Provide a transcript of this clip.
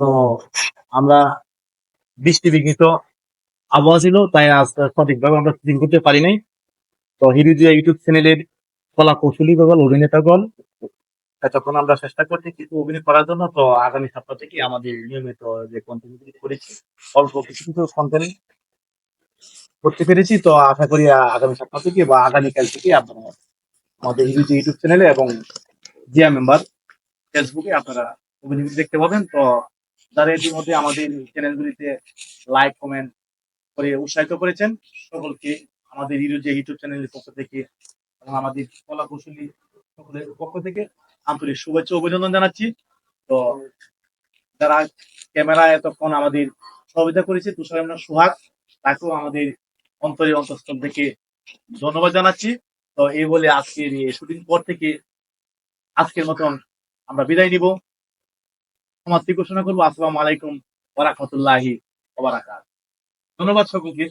তো আমরা বৃষ্টি বিঘ্নিত আবহাওয়া ছিল, তাই সঠিকভাবে আমরা করতে তো ইউটিউব চ্যানেলের কলা তখন আমরা চেষ্টা করছি কিছু অভিনয় করার জন্য, তো আগামী সপ্তাহ থেকে আমাদের নিয়মিত যে করেছি, অল্প কিছু কিছু করতে পেরেছি, তো আশা করি আগামী সপ্তাহ থেকে বা আগামীকাল থেকে আপনারা আমাদের ইউটিউব চ্যানেলে এবং জিয়া মেম্বার ফেসবুকে আপনারা অভিনয় দেখতে পাবেন। তো যারা ইতিমধ্যে আমাদের চ্যানেলগুলিতে লাইক কমেন্ট করে উৎসাহিত করেছেন, সকলকে আমাদের যে ইউটিউব চ্যানেলের পক্ষ থেকে এবং আমাদের কলা কৌশলী সকলের পক্ষ থেকে আন্তরিক শুভেচ্ছা অভিনন্দন জানাচ্ছি। তো যারা ক্যামেরা এতক্ষণ আমাদের সহযোগিতা করেছে, তুষার আমরা সোহাগ, তাকেও আমাদের অন্তরের অন্তঃস্থল থেকে ধন্যবাদ জানাচ্ছি। তো এই বলে আজকের শুটিং পর থেকে আজকের মতন আমরা বিদায় নিব। সমাপ্তি ঘোষণা করব। আসসালামু আলাইকুম বারাকাতুহু। ধন্যবাদ সকলকে।